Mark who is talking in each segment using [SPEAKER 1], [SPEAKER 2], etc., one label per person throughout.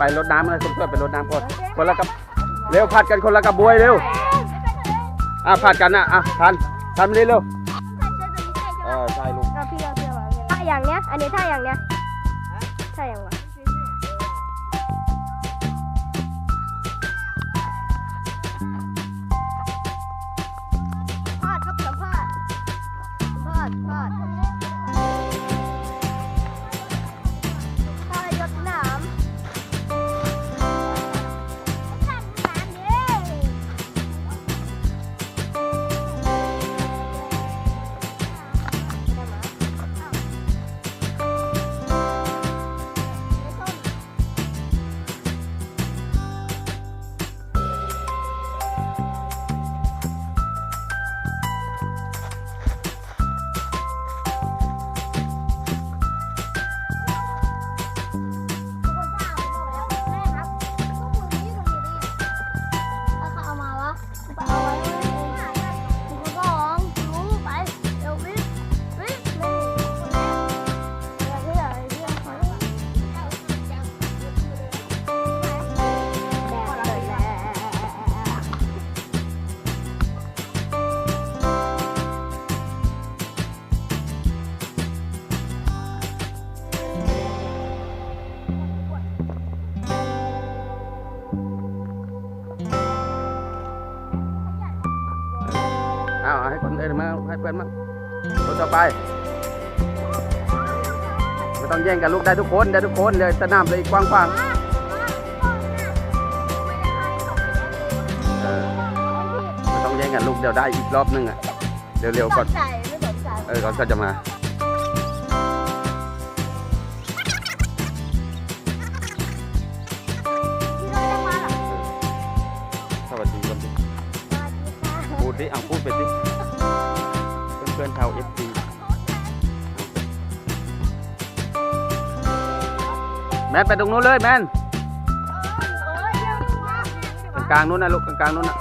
[SPEAKER 1] ไปรดน้ำเลยช่วยๆไปรดน้ำก่อนคนละกับเร็วผัดกันคนละกับบวยเร็วอะผัดกันนะอะทันทันมาเร็วเออใช่ลูก
[SPEAKER 2] พี่เอาพี่เอาถ้าอย่างเนี้ย อันนี้ถ้าอย่างเนี้ย เพื่อ
[SPEAKER 1] นมาคนต่อไปไม่ต้องแย่งกันลูกได้ทุกคนได้ทุกคนเลยสนามเลยกว้างๆเออไม่ต้องแย่งกันลูกเดี๋ยวได้อีกรอบนึงอะเร็วๆก่อน
[SPEAKER 2] สนใจไม่สนใจ
[SPEAKER 1] เออก่อนก็จะมา
[SPEAKER 2] ที่เราจะมาหรอ
[SPEAKER 1] สวัสดีก่อนดิ
[SPEAKER 2] สวัสดีค่ะ
[SPEAKER 1] พูดดิเอาพูดไปดิเพื่อนๆชาเอฟซีแมนไปตรงนู้นเลยแมน
[SPEAKER 2] โอ้ยเยอะมาก
[SPEAKER 1] กลางนู้นนะลูกกลางๆนู้นนะ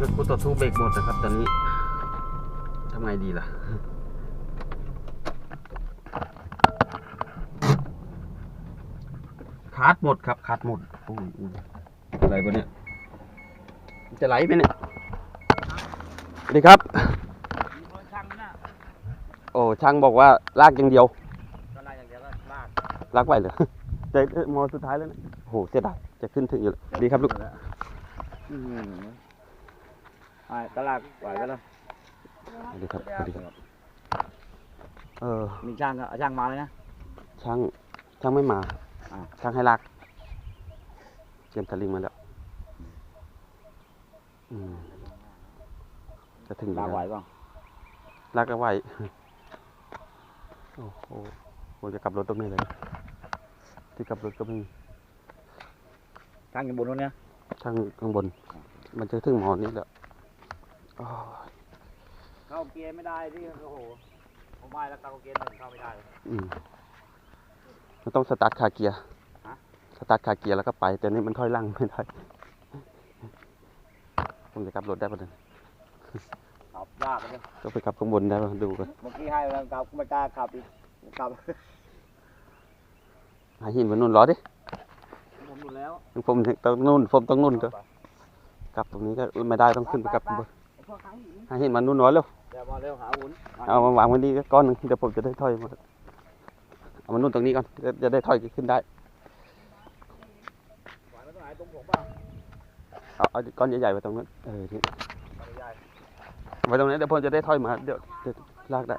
[SPEAKER 1] รถกูต่อสู้เบรกหมดนะครับตอนนี้ทำไงดีล่ะ ขาดหมดครับขาดหมดโอ้ยอุ้ยอะไรปะเนี่ยจะไหลไหมเนี่ยสวัสดีครับ โอ้ช่างบอกว่าลากอย่างเดียวลากไหวเหรอใจเอ้ยมอสุดท้ายแล้วนะโอ้โหเสียดายจะขึ้นถึงอยู่แล้วดีครับลูก
[SPEAKER 3] อ่าตลาดไหวก็แล้ว
[SPEAKER 1] สวัสดีครับสวัสดีครับเออ
[SPEAKER 3] มีช่างก็เอาช่างมาเลยนะ
[SPEAKER 1] ช่างช่างไม่มา
[SPEAKER 3] อ้าว
[SPEAKER 1] ช่างให้ลากเตรียมสลิงมาแล้วอืมจะถึงอยู่
[SPEAKER 3] ลากไหว
[SPEAKER 1] แล้ว
[SPEAKER 3] เปล่า
[SPEAKER 1] ลากก็ไหวโอ้โหโหจะกลับรถตรงนี้เลย ที่กลับรถก็มี
[SPEAKER 3] ช่างอยู่บนนู้นเนี่ย
[SPEAKER 1] ช่างข้างบน มันจะถึงหมอนี้แล้วอ้าว
[SPEAKER 3] เข้าเกียร์ไม่ได้ที่โอ้โหผมไม่แล้วเข้าเกียร์หนึ่งเข้าไม่ได้เลย
[SPEAKER 1] อืม มันต้องสตาร์ทคาเกียร์
[SPEAKER 3] ฮะ
[SPEAKER 1] สตาร์ทคาเกียร์แล้วก็ไป แต่นี่มันถอยหลังไม่ได้ผมจะกลับรถได้ปะเนี่ย
[SPEAKER 3] ขับยากเลย
[SPEAKER 1] ก็ไปกลับข้างบนได้ปะดูกัน
[SPEAKER 3] เมื่อกี้ให้แล้วกลับไม่กล้าขับอีกขับ
[SPEAKER 1] หาหินบนนู่นรอดิ
[SPEAKER 3] ผมอยู่แล้ว
[SPEAKER 1] ผมต้องนู่นผมต้องนู่นเถอะกลับตรงนี้ก็ไม่ได้ต้องขึ้นไปกลับข้างบนหาหินมันนู่นน้อยเร็ว
[SPEAKER 3] เดี๋ยวมาเร็วหาหุ่น
[SPEAKER 1] เอามาวางไว้นี่ก้อนหนึงเดี๋ยวผมจะได้ถอยมาเอา มานู่นตรงนี้ก่อนจะจะได้ถอยขึ้นได้
[SPEAKER 3] ไหวไม่ต้องหายตรงผมเปล่า
[SPEAKER 1] เอาเอาก้อนใหญ่ๆไว้ตรงนั้นเออนี่
[SPEAKER 3] ไม่ได้
[SPEAKER 1] ไว้ตรงนี้นเดี๋ยวผมจะได้ถอยมาเดี๋ยวเดี๋ยวลากได้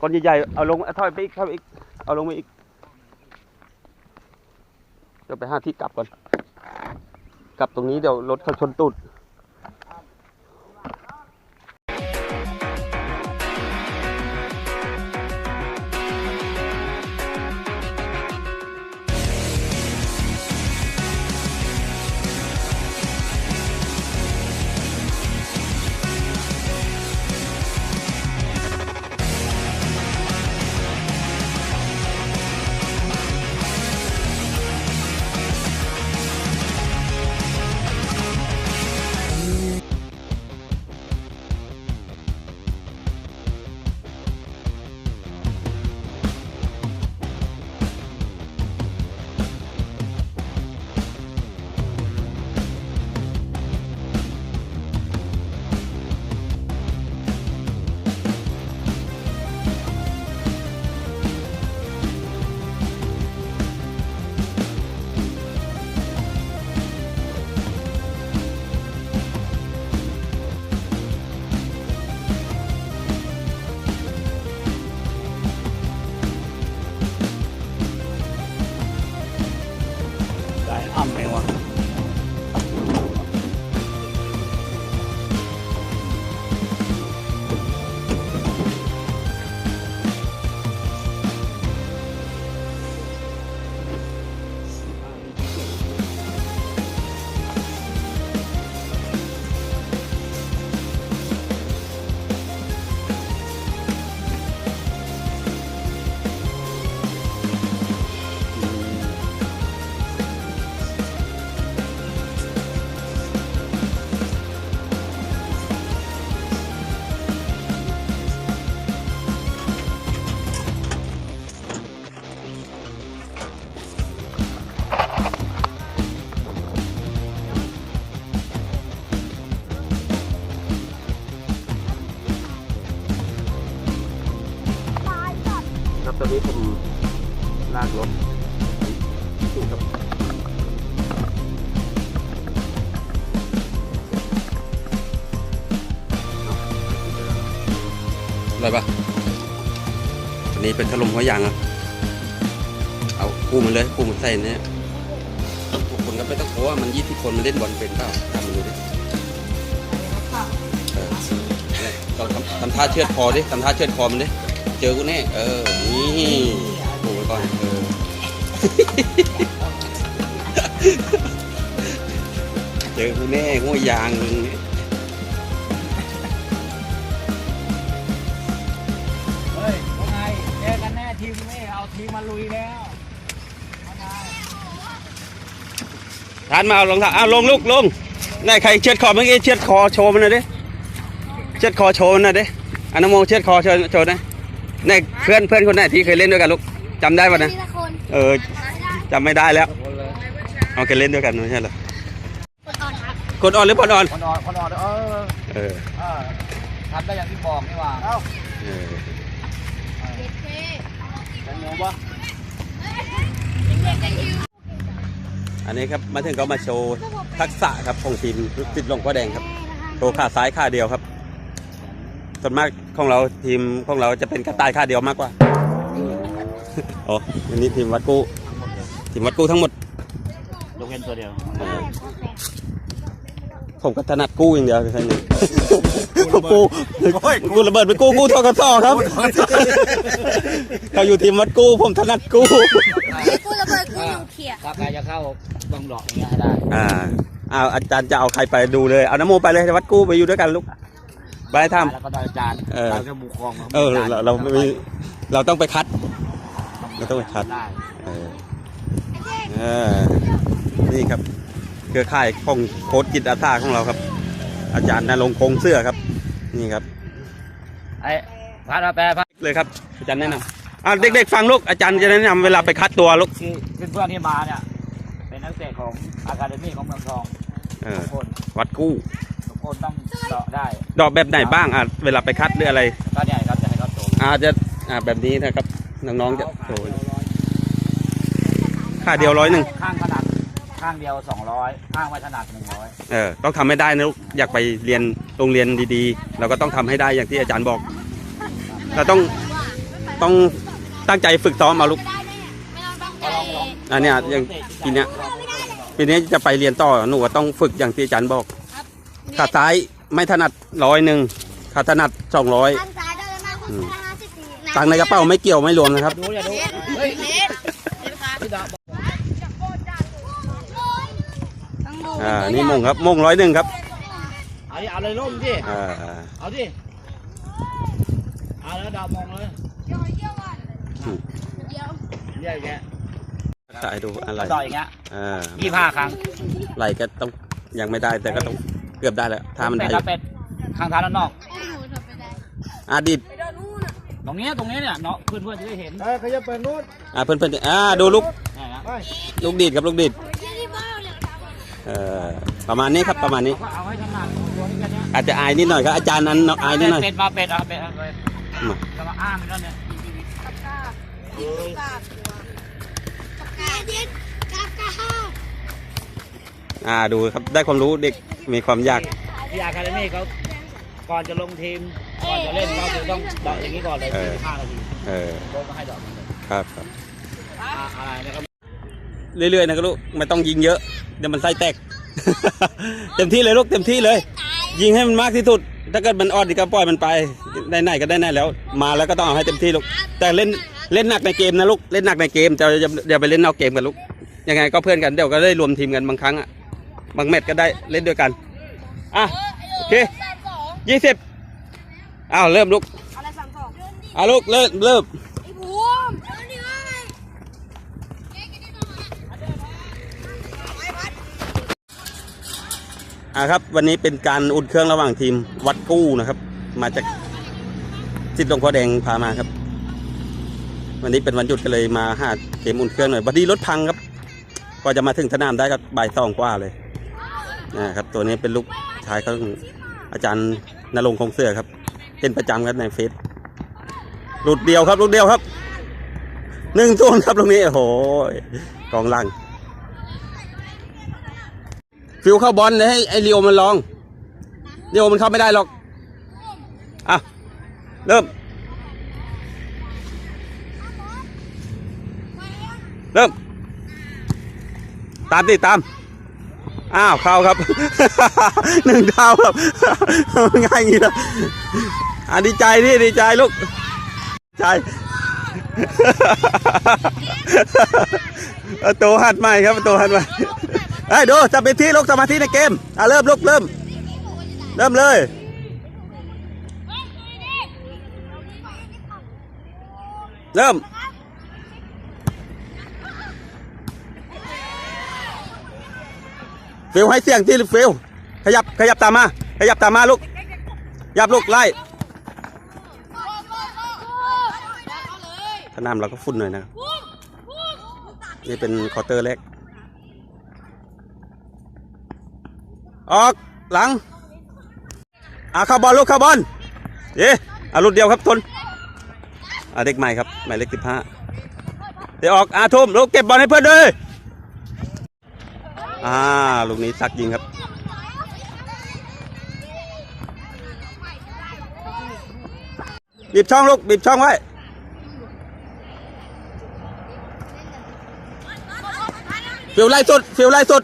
[SPEAKER 1] ก้อนใหญ่ๆเอาลงถอยไปอีกถอยไปอีกเอาลงไปอีกเดี๋ยวไปหาที่กลับก่อนกลับตรงนี้เดี๋ยวรถเขาชนตูด นี้ผมลากรถดูครับอะไรปะอันนี้เป็นขนมหัวยางครับ เอาคู่มันเลยคู่มันใส่เนี่ยทุกคนก็ไม่ต้องกลัวมันยี่สิบคนมันเล่นบอลเป็นเปล่าทำมันดูดิเออเนี่ยเราทำทำท่าเชือดคอดิทำท่าเชือดคอมันดิ เจอกูแน่ เออ นี่โอ้ก่อน เออ เจอกูแน่หัวยางมึง
[SPEAKER 3] เฮ้ยว่าไงเจอกันแน่ทีมนี่เอาทีมมาลุยแล้วว่าไง
[SPEAKER 1] ทานมาเอารองเท้าเอาลงลูกลงนายใครเชือดคอเมื่อกี้เชือดคอโชว์มันหน่อยดิ เชือดคอโชว์มันหน่อยดิอนุโมเชือดคอโชว์โชว์หนะนี่เพื่อนเพื่อนคนไหนที่เคยเล่นด้วยกันลูกจำได้ปะนะ
[SPEAKER 2] ทีละคน
[SPEAKER 1] เออจำไม่ได้แล้ว
[SPEAKER 3] คนเลย
[SPEAKER 1] เอาเคยเล่นด้วยกันไม่ใช่เหรอ ก
[SPEAKER 2] ดออนครับ
[SPEAKER 1] กดออนหรือบอลออน
[SPEAKER 3] คนอ่อนคนอ่อนเออ
[SPEAKER 1] เออ
[SPEAKER 3] เออทำได้อย่างที่บอกนี่หว่าเอ้า
[SPEAKER 1] เออ
[SPEAKER 2] เด็กเท่
[SPEAKER 3] แตงโมปะ
[SPEAKER 2] เด็กๆกันอยู่
[SPEAKER 1] อันนี้ครับมาถึงก็มาโชว์ทักษะครับของทีมติดลงพ่อแดงครับ โชว์ขาซ้ายขาเดียวครับ ส่วนมากของเราทีมของเราจะเป็นกระต่ายขาเดียวมากกว่าอ๋ออันนี้ทีมวัดกู้ทีมวัดกู้ทั้งหมด
[SPEAKER 3] ยกเว้นตัวเดียว
[SPEAKER 1] ผมก็ถนัดกู้อย่างเดียวแค่นี้กู้กู้ระเบิดไปกู้กู้ทกสครับเขาอยู่ทีมวัดกู้ผมถนัดกู้
[SPEAKER 2] กูระเบิดกูนิวเคลียร์
[SPEAKER 3] ถ้าใครจะเข้าบังดอกอย่างเงี้ยให้ได้
[SPEAKER 1] อ่าอ้าวอาจารย์จะเอาใครไปดูเลย เอาน้ำโมไปเลยวัดกู้ไปอยู่ด้วยกันลูก ไปท
[SPEAKER 3] แล้วก็ได้อาจารย์
[SPEAKER 1] เออ
[SPEAKER 3] เราจะบุกครองำ
[SPEAKER 1] เออเราเราไม่มีเราต้องไปคัด เราต้องไปคัด
[SPEAKER 3] ได้
[SPEAKER 1] เออเออนี่ครับ เครือข่ายของโค้ดจิตอาสาของเราครับ อาจารย์นรงค์คงเสื้อครับ นี่ครับ
[SPEAKER 3] ไอ้พัดมาแปลพัด
[SPEAKER 1] เลยครับ อาจารย์แนะนำอ่าเด็กๆฟังลูกอาจารย์จะแนะนำเวลาไปคัดตัวลูก
[SPEAKER 3] ที่เพื่อนๆที่มาเนี่ยเป็นนักเตะของอะคาเดมี่ของเมืองทอง
[SPEAKER 1] เออ
[SPEAKER 3] ทุกคน
[SPEAKER 1] วัดกู้
[SPEAKER 3] ทุกคนต้องเดาะได้
[SPEAKER 1] ดอกแบบไหนบ้างอะเวลาไปคัดหรืออะไร
[SPEAKER 3] ก็เนี่ยครับจะให้เขาโต
[SPEAKER 1] อาจจะอ่าแบบนี้นะครับน้องๆจะโชว์ค่าเดียวร้อยหนึ่ง
[SPEAKER 3] ข้างถนัดข้างเดียวสองร้อยข้างไม่ถนัดหนึ่งร้อย
[SPEAKER 1] เออต้องทำให้ได้นะลูกอยากไปเรียนโรงเรียนดีๆ เราก็ต้องทำให้ได้อย่างที่อาจารย์บอก เราต้องต้องตั้งใจฝึกซ้อมเอาลูก
[SPEAKER 2] ไม่ต้องตั้งใจ
[SPEAKER 1] อันเนี้ยอย่างปีเนี้ย ปีนี้จะไปเรียนต่อหนูก็ต้องฝึกอย่างที่อาจารย์บอก ขาซ้ายไม่ถนัดร้อยหนึ่งขาถนัดสองร้อย
[SPEAKER 2] ตั้งใจได้มากคุณห้าสิบปี
[SPEAKER 1] ตังค์ในกระเป๋าไม่เกี่ยวไม่รวมนะครับ
[SPEAKER 3] ดูอย่าดู
[SPEAKER 2] เฮ้ยเน็ตเน็ตครับ
[SPEAKER 3] ที่ดาบ
[SPEAKER 2] ต้องดู
[SPEAKER 1] อ่า นี่มงครับมงร้อยหนึ่งครับ
[SPEAKER 3] เอาดิเอาเลยล่มดิ
[SPEAKER 1] อ่า
[SPEAKER 3] เอาดิเอาแล้วดาวมองเลย
[SPEAKER 2] เดี๋ยวเดี๋ยวก่อนเดี๋ยว
[SPEAKER 3] เรียกอย่างเงี้ย
[SPEAKER 1] ถ่ายดูอะไร
[SPEAKER 3] ต่อยอย่างเงี้ย
[SPEAKER 1] อ่า
[SPEAKER 3] ยี่ห้าครั้ง
[SPEAKER 1] ไหลก็ต้องยังไม่ได้แต่ก็ต้อง เกือบได้แล้วถ้ามัน
[SPEAKER 3] เป็
[SPEAKER 1] ได้
[SPEAKER 3] ดแล้วเป็ดข้างเท้าด้านนอก
[SPEAKER 2] โอ้โหทำไปได้
[SPEAKER 1] อาดิด
[SPEAKER 3] ตรงเนี้ยตรงเนี้ยเนี่ยเนาะเพื่อนเพื่อนๆจะได้เห็น
[SPEAKER 4] เออขยับไปนู้น
[SPEAKER 1] อ่าเพื่อนๆอ่าดูลูก
[SPEAKER 3] เนี่ยนะ
[SPEAKER 4] ไป
[SPEAKER 1] ลูกดีดครับลูกดีด
[SPEAKER 2] ที่บ้านเนี่ย
[SPEAKER 1] เอ่อประมาณนี้ครับประมาณนี้
[SPEAKER 3] ก็เอาให้ถนัดตัวนี้กันเนี้ย
[SPEAKER 1] อาจจะอายนิดหน่อยครับอาจารย์นั้นอายนิดหน่อย
[SPEAKER 3] เป็ดมาเป็ดเอาเป็ดเอาเป็ด
[SPEAKER 1] มา
[SPEAKER 3] จะมาอ้างไปแล้วเนี่ย
[SPEAKER 2] ปากกาปากกาปากกาเด็ดกากาห้า
[SPEAKER 1] อ่าดูครับได้ความรู้เด็กมีความยาก
[SPEAKER 3] ที่อาคาเดมี่เขาก่อนจะลงทีมก่อนจะเล่นเราจะต้องเดาะอย่างนี้ก่อนเลย
[SPEAKER 1] เออ
[SPEAKER 3] ห้านาที
[SPEAKER 1] เออ
[SPEAKER 3] โดนก็ให้เดาะมันเลย
[SPEAKER 1] ครับครับ
[SPEAKER 3] อ่าอะไรนะครับ
[SPEAKER 1] เรื่อยๆนะครับลูกไม่ต้องยิงเยอะเดี๋ยวมันไส้แตก เต็มที่เลยลูกเต็มที่เลย ยิงให้มันมากที่สุด ถ้าเกิดมันอ่อนดีก็ปล่อยมันไปได้ไหนก็ได้ไหนแล้ว มาแล้วก็ต้องเอาให้เต็มที่ลูกแต่เล่นเล่นหนักในเกมนะลูกเล่นหนักในเกมจะจะอย่าไปเล่นนอกเกมกันลูกยังไงก็เพื่อนกันเดี๋ยวก็ได้รวมทีมกันบางครั้งอะ บางแมตช์ก็ได้เล่นด้วยกัน อะ โอเคยี่สิบอ้าวเริ่มลูก
[SPEAKER 2] อะไรสามสอง
[SPEAKER 1] อะลูกเริ่มเริ่ม
[SPEAKER 2] ไอ้บูมเดี๋ยวนี้ว่าไง
[SPEAKER 1] อะครับ วันนี้เป็นการอุ่นเครื่องระหว่างทีมวัดกู้นะครับ มาจากจิตหลวงพ่อแดงพามาครับ วันนี้เป็นวันหยุดก็เลยมาหาเกมอุ่นเครื่องหน่อยพอดีรถพังครับกว่าจะมาถึงสนามได้ก็บ่ายสองกว่าเลย นะครับตัวนี้เป็นลูกชายของอาจารย์นรงคงเสือครับ เป็นประจำครับในเฟซหลุดเดียวครับลุดเดียวครับหนึ่งศูนครับตรงนี้โอ้โหกองลัง ฟิวเข้าบอลเลยให้ไอเรียวมันลองเรียวมันเข้าไม่ได้หรอกอะเริ่ม เริ่ม ตามดิตาม อ้าวเข้าครับ หนึ่งเท้าครับง่ายอย่างนี้นะอะดีใจนี่ดีใจลูกใจประตูหัดใหม่ครับประตูหัดใหม่ไอ้ดูจับเป็นที่ลูกสมาธิในเกมอะเริ่มลูกเริ่ม เริ่มเลยเริ่ม ฟิลให้เสียงที่ฟิลขยับขยับตามมา ขยับตามมาลูกขยับลูกไล่ถ้าน้ำเราก็ฝุ่นหน่อยนะครับนี่เป็นคอเตอร์แรกออกหลังอ่าเข้าบอลลูกเข้าบอลเอ๊ะอาลุดเดียวครับทนอ่าเด็กใหม่ครับหมายเลขสิบห้าเดี๋ยวออกอาทุ่มลูกเก็บบอลให้เพื่อนด้วย อ่าลูกนี้สักยิงครับบีบช่องลูกบีบช่องไว้ฟิวไล่สุดฟิวไล่สุด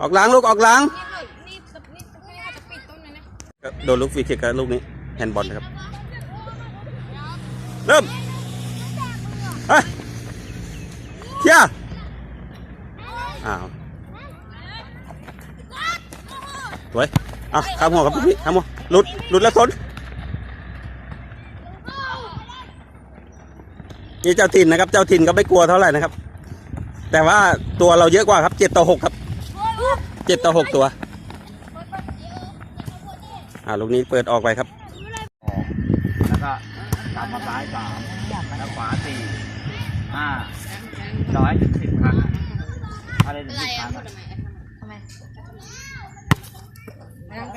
[SPEAKER 1] ออกหลังลูกออกหลังโดนลูกฟรีคิกกับลูกนี้แฮนด์บอลนะครับ เริ่มเฮ้ยเคลียร์อ้าว สวยอะข้ามหัวครับพี่ข้ามหัวหลุดหลุดแล้วสนนี่เจ้าถิ่นนะครับ เจ้าถิ่นก็ไม่กลัวเท่าไหร่นะครับ แต่ว่าตัวเราเยอะกว่าครับเจ็ดต่อหกครับเจ็ดต่อหกตัว อ่าลูกนี้เปิดออกไปครับ
[SPEAKER 3] แล้วก็ตามมาซ้ายสามแล้วขวาสี่ห้าร้อยสิบครั้งถ้าได้ถึงสิบครั้งอะ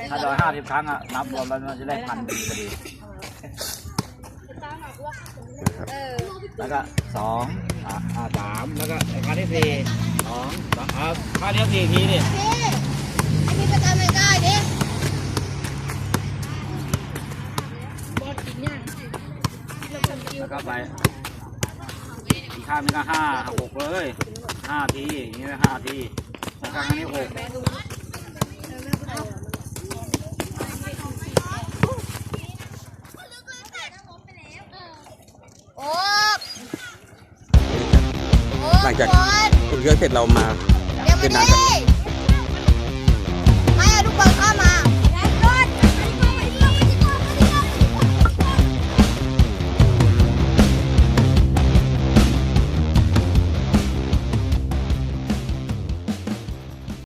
[SPEAKER 3] ถ้าร้อยห้าสิบครั้งอะนับรวมแล้วมันจะได้พันพอดีพอดีแล้วก็สองอ่าอ่าสามแล้วก็ครั้งที่สี่สองสามอ่าครั้งที่สี่ทีนี่
[SPEAKER 2] อันนี้ประจำไม่ได้ดิ
[SPEAKER 3] แล้วก็ไปอีกข้างหนึงก็ห้าหกเลยห้าทีอย่างนี้ห้าทีแล้วก็อันนี้หก
[SPEAKER 2] โอ้
[SPEAKER 1] หลังจาก
[SPEAKER 2] บอล
[SPEAKER 1] อุ่นเครื่องเสร็จเรามา
[SPEAKER 2] เดี๋ยวมา
[SPEAKER 1] เป็น
[SPEAKER 2] ดิ
[SPEAKER 1] น้ำกัน